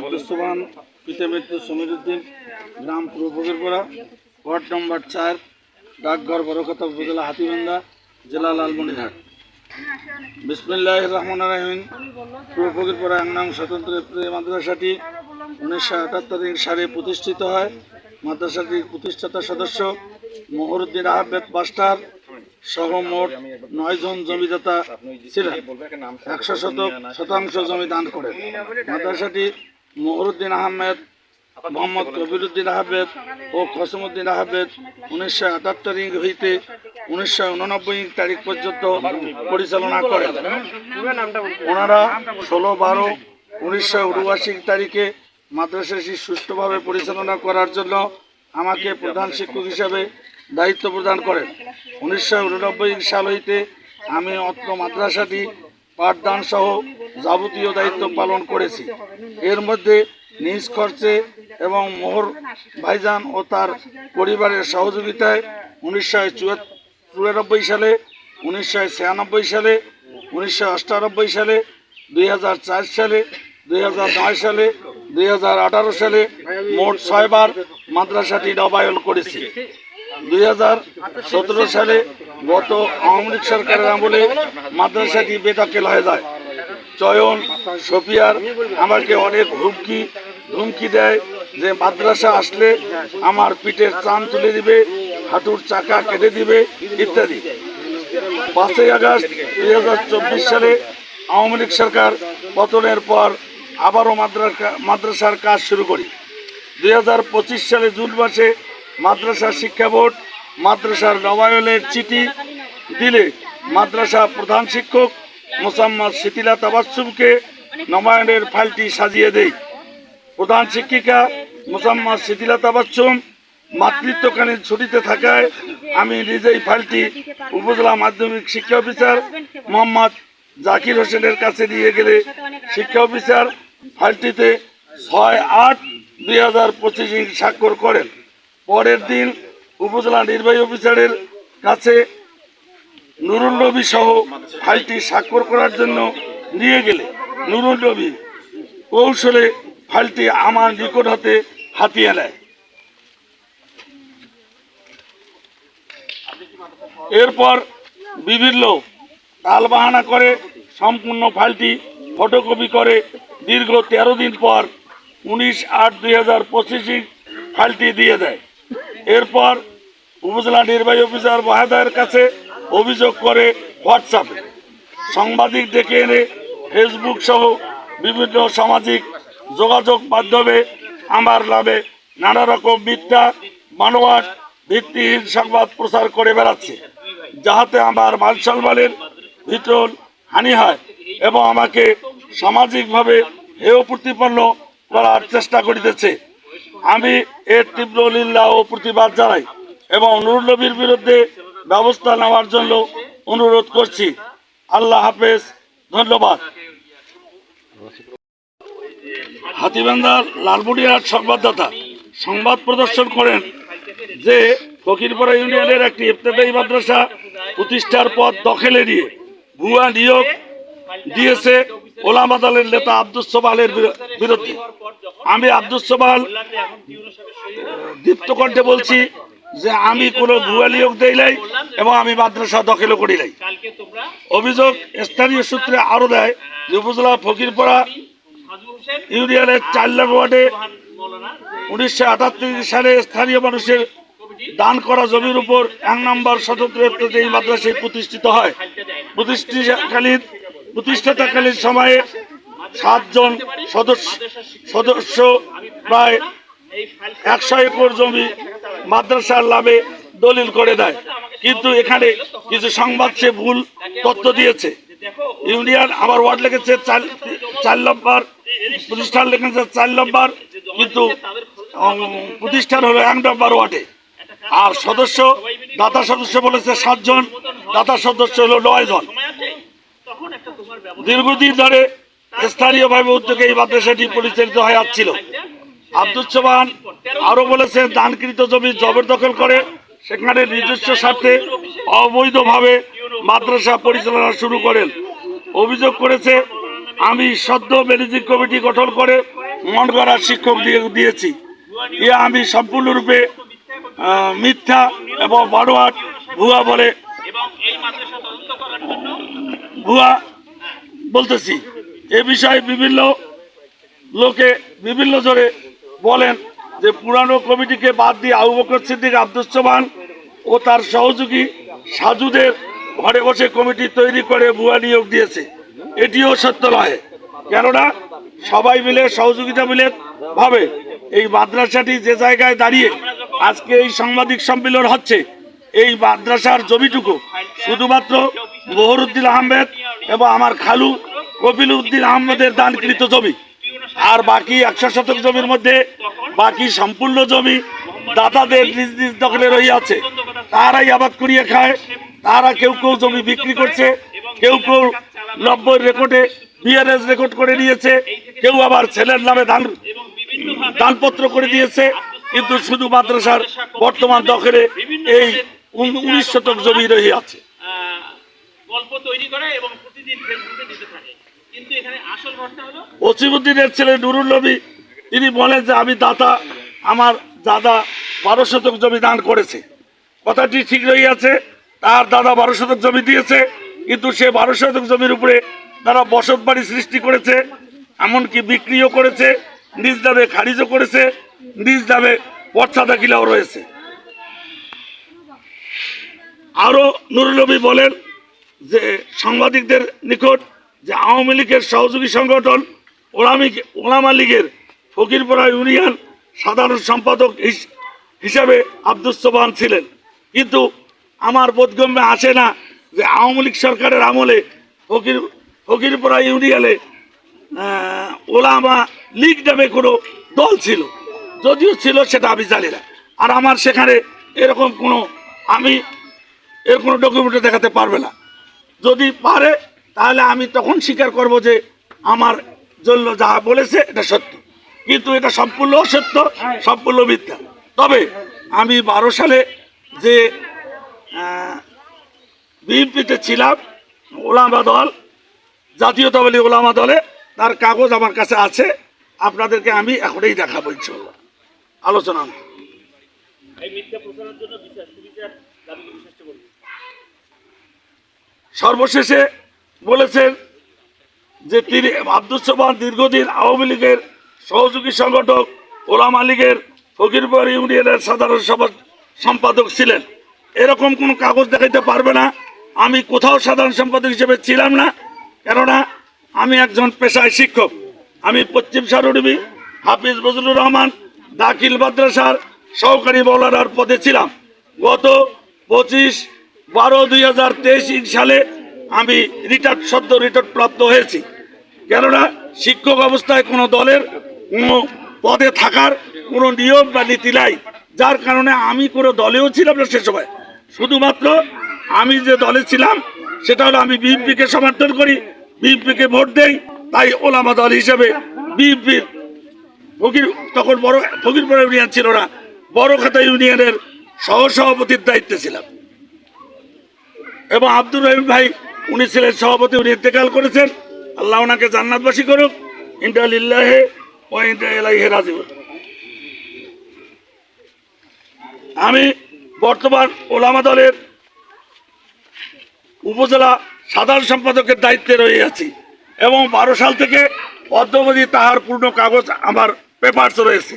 আব্দুল সোবান পিতামিত্র সমীর উদ্দিন গ্রাম Purbafakirpara ward number চার, ডাকঘর বড়কথা উপজেলা হাতিবান্ধা, জেলা লালমনিরহাট। বিসমুল্লাহ রহমান রাহিম। পূর্বফকিরপাড়া একনাম স্বতন্ত্র প্রে- মাদ্রাসাটি উনিশশো আটাত্তর সালে প্রতিষ্ঠিত হয়। মাদ্রাসাটির প্রতিষ্ঠাতা সদস্য মহরুদ্দিন আহমেদ মাস্টার সহ মোট নয়জন জমিদাতা ছিলেন। একশো শতক শতাংশ জমি দান করেন। মাদ্রাসাটি মহরুদ্দিন আহমেদ, মোহাম্মদ কবিরুদ্দিন আহমেদ ও কসমুদ্দিন আহমেদ উনিশশো আটাত্তর ইং হইতে উনিশশো উননব্বই ইং তারিখ পর্যন্ত পরিচালনা করেন। ওনারা ষোলো বারো উনিশশো উনআশি তারিখে মাদ্রাসাটি সুষ্ঠুভাবে পরিচালনা করার জন্য আমাকে প্রধান শিক্ষক হিসাবে দায়িত্ব প্রদান করেন। উনিশশো উননব্বই সাল হইতে আমি অত্র মাদ্রাসাটি পাঠদান সহ যাবতীয় দায়িত্ব পালন করেছি। এর মধ্যে নিজ খরচে এবং মোহর ভাইজান ও তার পরিবারের সহযোগিতায় উনিশশো চুরানব্বই সালে, উনিশশো ছিয়ানব্বই সালে, উনিশশো সালে, দুই হাজার চার সালে, দুই হাজার নয় সালে, দুই হাজার আঠারো সালে মোট ছয়বার মাদ্রাসাটি নবায়ন করেছি। দুই হাজার সতেরো সালে গত আওয়ামী লীগ সরকারের আমলে মাদ্রাসাটি বেদখল হয়ে যায়। চয়ন সফিয়ার আমাকে অনেক হুমকি ধুমকি দেয় যে মাদ্রাসা আসলে আমার পিঠের চান তুলে দিবে, হাঁটুর চাকা কেটে দিবে, ইত্যাদি। পাঁচই আগস্ট দুই হাজার চব্বিশ সালে আওয়ামী লীগ সরকার পতনের পর আবারও মাদ্রাসা, মাদ্রাসার কাজ শুরু করি। দুই হাজার পঁচিশ সালে জুন মাসে মাদ্রাসা শিক্ষা বোর্ড মাদ্রাসার নবায়নের চিঠি দিলে মাদ্রাসা প্রধান শিক্ষক মোসাম্মদ শিথিলা তাবাসুমকে নবায়নের ফাইলটি সাজিয়ে দেই। প্রধান শিক্ষিকা মোসাম্মদ শিথিলা তাবাসুম মাতৃত্বকালীন ছুটিতে থাকায় আমি নিজেই ফাইলটি উপজেলা মাধ্যমিক শিক্ষা অফিসার মোহাম্মদ জাকির হোসেনের কাছে দিয়ে গেলে শিক্ষা অফিসার ফাইলটিতে ছয় আট দুই হাজার পঁচিশ স্বাক্ষর করেন। পরের দিন উপজেলা নির্বাহী অফিসারের কাছে নুরুল নবী সহ ফাইলটি স্বাক্ষর করার জন্য নিয়ে গেলে। নুরুল নবী কৌশলে ফাইলটি আমার নিকট হতে হাতিয়ে নেয়। এরপর বিভিন্ন তালবাহানা করে সম্পূর্ণ ফাইলটি ফটোকপি করে দীর্ঘ তেরো দিন পর উনিশ আট দুই হাজার পঁচিশে ফাইলটি দিয়ে দেয়। এরপর উপজেলা নির্বাহী অফিসার মহাদয়ের কাছে অভিযোগ করে হোয়াটসঅ্যাপে সাংবাদিক ডেকে এনে ফেসবুক সহ বিভিন্ন সামাজিক যোগাযোগ মাধ্যমে আমার নামে নানা রকম মিথ্যা মানবাট ভিত্তিহীন সংবাদ প্রচার করে বেড়াচ্ছে, যাহাতে আমার মান সম্মানের ভিতর হানি হয় এবং আমাকে সামাজিকভাবে হেয় প্রতিপন্ন করার চেষ্টা করিতেছে। আমি এর তীব্র লীলা ও প্রতিবাদ জানাই। এবং নুরুল নবীর বিরুদ্ধে ব্যবস্থা নেওয়ার জন্য অনুরোধ করছি। আল্লাহ হাফেজ, ধন্যবাদ। হাতিবান্ধার লালবুড়িয়ার সংবাদদাতা সংবাদ প্রদর্শন করেন যে, ফকিরপাড়া ইউনিয়নের একটি ইফতেদায়ী মাদ্রাসা প্রতিষ্ঠার পথ দখলে নিয়ে ভুয়া নিয়োগ দিয়েছে ওলামা দলের নেতা আব্দুল সোবালের বিরু- বিরুদ্ধে। আমি আব্দুল সোবাল দীপ্ত কণ্ঠে বলছি যে আমি কোনো ভুয়া নিয়োগ দেই নাই এবং আমি মাদ্রাসা দখলও করি নাই। অভিযোগ স্থানীয় সূত্রে আরও দেয় যে উপজেলা ফকিরপাড়া ইউনিয়নের চার নম্বর ওয়ার্ডে উনিশশো আটাত্তর সালে স্থানীয় মানুষের দান করা জমির উপর এক নম্বর স্বতন্ত্র এই মাদ্রাসায় প্রতিষ্ঠিত হয়। প্রতিষ্ঠাকালীন প্রতিষ্ঠাতাকালীন সময়ে সাতজন সদস্য সদস্য প্রায় একশো একর জমি মাদ্রাসার নামে দলিল করে দেয়। কিন্তু এখানে কিছু সংবাদ সে ভুল তথ্য দিয়েছে। ইউনিয়ন আমার ওয়ার্ড লেগেছে চার নম্বর, প্রতিষ্ঠান লেগেছে চার নম্বর, কিন্তু প্রতিষ্ঠান হলো এক নম্বর ওয়ার্ডে। আর সদস্য, দাতা সদস্য বলেছে সাতজন, দাতা সদস্য হলো নয় জন। দীর্ঘদিন ধরে স্থানীয়ভাবে উদ্যোগে এই মাদ্রাসাটি পরিচালিত হয়ে আসছিল। আব্দুল সোবান আরও বলেছেন, দানকৃত জমি জবরদখল করে। সেখানে নিজস্ব স্বার্থে অবৈধভাবে মাদ্রাসা পরিচালনা শুরু করেন। অভিযোগ করেছে, আমি সদ্য ম্যানেজিং কমিটি গঠন করে মন করা শিক্ষক দিয়ে দিয়েছি। এ আমি সম্পূর্ণরূপে মিথ্যা এবং বারোয়াট ভুয়া বলে ভুয়া বলতেছি। এ বিষয়ে বিভিন্ন লোকে বিভিন্ন জোরে বলেন যে পুরানো কমিটিকে বাদ দিয়ে আবু বকর সিদ্দিক আব্দুসমান ও তার সহযোগী সাজুদের ঘরে বসে কমিটি তৈরি করে ভুয়া নিয়োগ দিয়েছে। এটিও সত্য নয়। কেননা সবাই মিলে, সহযোগিতা মিলে ভাবে এই মাদ্রাসাটি যে জায়গায় দাঁড়িয়ে আজকে এই সাংবাদিক সম্মেলন হচ্ছে, এই মাদ্রাসার জমিটুকু শুধুমাত্র বহরুদ্দিন আহমেদ এবং আমার খালু কপিল উদ্দিন আহমেদের দানকৃত জমি। আর বাকি একশো শতক জমির মধ্যে বাকি সম্পূর্ণ জমি দাতাদের নিজ নিজ দখলে রইয়াছে তারাই আবাদ করিয়ে খায়। তারা কেউ কেউ জমি বিক্রি করছে, কেউ কেউ নব্বই রেকর্ডে বিআরএস রেকর্ড করে নিয়েছে, কেউ আবার ছেলের নামে ধান দানপত্র করে দিয়েছে। কিন্তু শুধু মাদ্রাসার বর্তমান দখলে এই উনিশ শতক জমি রয়ে আছে। গল্প তৈরি করে এবং প্রতিদিন ফেসবুকে দিতে থাকে। ওসিমুদ্দিনের ছেলে নুরুল নবী, তিনি বলেন যে আমি দাতা, আমার দাদা বারো শতক জমি দান করেছে। কথাটি ঠিক রইয়াছে তার দাদা বারো শতক জমি দিয়েছে, কিন্তু সে বারো শতক জমির উপরে তারা বসত বাড়ি সৃষ্টি করেছে, এমনকি বিক্রিও করেছে, নিজ দামে খারিজও করেছে, নিজ দামে পর্চা দাখিলাও রয়েছে। আরও নুরুল নবী বলেন যে সাংবাদিকদের নিকট যে আওয়ামী লীগের সহযোগী সংগঠন ওলামি ওলামা লীগের ফকিরপাড়া ইউনিয়ন সাধারণ সম্পাদক হিস- হিসাবে আব্দুস সোবান ছিলেন। কিন্তু আমার বোধগম্যে আসে না যে আওয়ামী লীগ সরকারের আমলে ফকির, ফকিরপাড়া ইউনিয়নে ওলামা লীগ নামে কোনো দল ছিল। যদিও ছিল সেটা আমি জানি না। আর আমার সেখানে এরকম কোনো, আমি এর কোনো ডকুমেন্টে দেখাতে পারবে না। যদি পারে তাহলে আমি তখন স্বীকার করব যে আমার জন্য যাহা বলেছে এটা সত্য। কিন্তু এটা সম্পূর্ণ অসত্য সম্পূর্ণ মিথ্যা। তবে আমি বারো সালে যে বিএনপিতে ছিলাম ওলামা দল জাতীয়তাবাদী ওলামা দলে তার কাগজ আমার কাছে আছে আপনাদেরকে আমি এখনই দেখাবো ইনশাল্লাহ আলোচনা সর্বশেষে বলেছেন যে তিনি আব্দুল সোবান দীর্ঘদিন আওয়ামী লীগের সহযোগী সংগঠক ওলামা লীগের ফকিরপুর ইউনিয়নের সাধারণ সভা সম্পাদক ছিলেন। এরকম কোনো কাগজ দেখাইতে পারবে না। আমি কোথাও সাধারণ সম্পাদক হিসেবে ছিলাম না। কেননা আমি একজন পেশায় শিক্ষক। আমি পশ্চিম সারুডিবি হাফিজ বজলুর রহমান, দাখিল মাদ্রাসার সহকারী মৌলানার পদে ছিলাম। গত পঁচিশ বারো দুই সালে আমি রিটার্ড সদ্য রিটার্ন প্রাপ্ত হয়েছি। কেননা শিক্ষক অবস্থায় কোনো দলের কোনো পদে থাকার কোনো নিয়ম বা নীতি নাই। যার কারণে আমি কোনো দলেও ছিলাম না সে সময়। শুধুমাত্র আমি যে দলে ছিলাম, সেটা হলো আমি বিএনপিকে সমর্থন করি, বিএনপিকে ভোট দেই, তাই ওলামা দল হিসেবে বিএনপির ফকির, তখন বড় ফকিরপুর ইউনিয়ন ছিল না বড় খাতা ইউনিয়নের সহসভাপতির দায়িত্বে ছিলাম। এবং আব্দুর রহিম ভাই উনি ছিলেন সভাপতি, উনি ইন্তেকাল করেছেন। আল্লাহ ওনাকে জান্নাতবাসী করুক। ইন্টালিল্লাহে ও ইন্টাইলাইহে রাজিউল আমি বর্তমান ওলামা দলের উপজেলা সাধারণ সম্পাদকের দায়িত্বে রয়ে আছি এবং বারো সাল থেকে অদ্যবধি তাহার পূর্ণ কাগজ আমার পেপারস রয়েছে।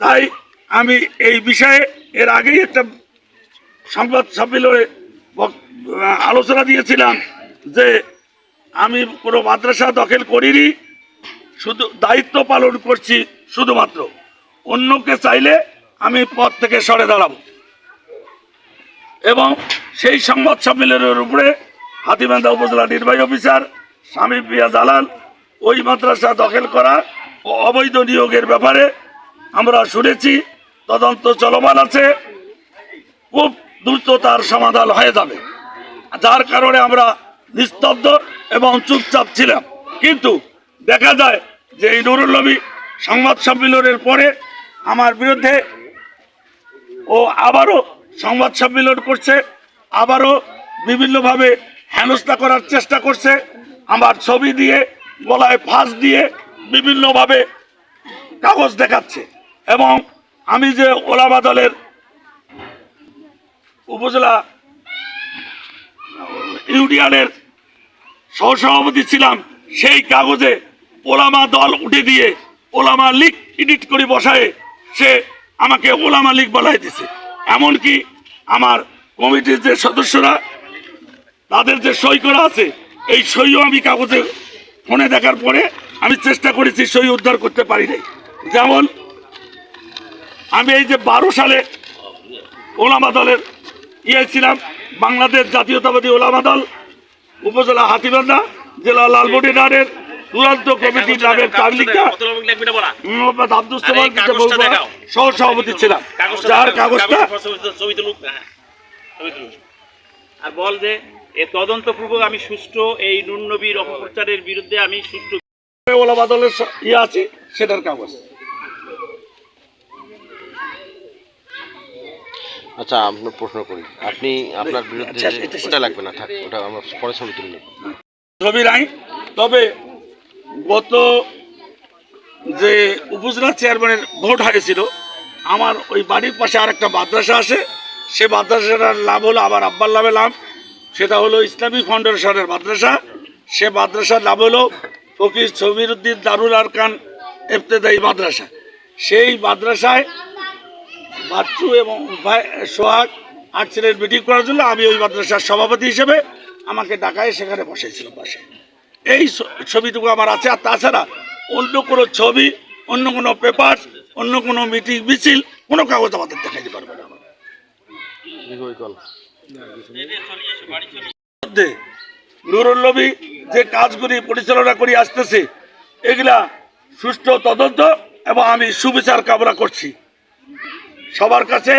তাই আমি এই বিষয়ে এর আগেই একটা সংবাদ সম্মেলনে আলোচনা দিয়েছিলাম যে আমি কোনো মাদ্রাসা দখল করিনি, শুধু দায়িত্ব পালন করছি শুধুমাত্র। অন্যকে চাইলে আমি পদ থেকে সরে দাঁড়াব। এবং সেই সংবাদ সম্মেলনের উপরে হাতিবান্ধা উপজেলা নির্বাহী অফিসার স্বামী প্রিয়া জালাল ওই মাদ্রাসা দখল করা ও অবৈধ নিয়োগের ব্যাপারে আমরা শুনেছি, তদন্ত চলমান আছে। খুব দ্রুত তার সমাধান হয়ে যাবে। যার কারণে আমরা নিস্তব্ধ এবং চুপচাপ ছিলাম। কিন্তু দেখা যায় যে এই নুরুল নবী সংবাদ সম্মেলনের পরে আমার বিরুদ্ধে ও আবারও সংবাদ সম্মেলন করছে, আবারও বিভিন্নভাবে হেনস্থা করার চেষ্টা করছে। আমার ছবি দিয়ে, গলায় ফাঁস দিয়ে বিভিন্নভাবে কাগজ দেখাচ্ছে। এবং আমি যে ওলামা দলের উপজেলা ইউনিয়নের সহসভাপতি ছিলাম, সেই কাগজে ওলামা দল উঠে দিয়ে ওলামা লীগ এডিট করে বসায় সে আমাকে ওলামা লীগ বলাই দিছে। এমনকি আমার কমিটির যে সদস্যরা, তাদের যে সই করা আছে, এই সইও আমি কাগজে ফোনে দেখার পরে আমি চেষ্টা করেছি সই উদ্ধার করতে পারি নাই। যেমন আমি এই যে বারো সালে ওলামা দলের ইয়ে ছিলাম বাংলাদেশ জাতীয়তাবাদী ওলামা দল উপজেলা হাতিবান্ধা জেলা লালমনিরহাটের চূড়ান্ত কমিটির নামের তাবলিকা মোহাম্মদ আব্দুল। সহ সভাপতি ছিলাম যার কাগজটা হ্যাঁ। আর বল যে এ তদন্তপূর্বক আমি সুষ্ঠু এই নুন নবীর অপপ্রচারের বিরুদ্ধে আমি সুষ্ঠু ওলামা দলের ইয়ে আছে সেটার কাগজ আচ্ছা আপনার প্রশ্ন করি। আপনি আপনার বিরুদ্ধে আচ্ছা, ওটা লাগবে না থাক ওটা আমরা পরে ছবি তুলে ছবি নাই তবে গত যে উপজেলা চেয়ারম্যানের ভোট হয়েছিল আমার ওই বাড়ির পাশে আর একটা মাদ্রাসা আছে সে মাদ্রাসাটার লাভ হলো আমার আব্বার লাভে লাভ সেটা হলো ইসলামী ফাউন্ডেশনের মাদ্রাসা সে মাদ্রাসার লাভ হলো ফকির ছবির উদ্দিন দারুল আরকান এফতেদায়ী মাদ্রাসা। সেই মাদ্রাসায় বাচ্চু এবং সোহাগ আট ছেলের মিটিং করার জন্য আমি ওই মাদ্রাসার সভাপতি হিসেবে আমাকে ডাকায় সেখানে বসেছিল পাশে এই ছবিটুকু আমার আছে, আর তাছাড়া অন্য কোনো ছবি, অন্য কোনো পেপার অন্য কোনো মিটিং মিছিল, কোনো কাগজ আমাদের দেখাইতে পারবে না। মধ্যে নুরুল নবী যে কাজগুলি পরিচালনা করি আসতেছে, এগুলা সুষ্ঠু তদন্ত এবং আমি সুবিচার কামনা করছি সবার কাছে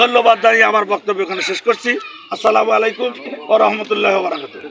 ধন্যবাদ জানিয়ে আমার বক্তব্য এখানে শেষ করছি। আসসালামু আলাইকুম ও রহমতুল্লাহ বারাকাতুহ।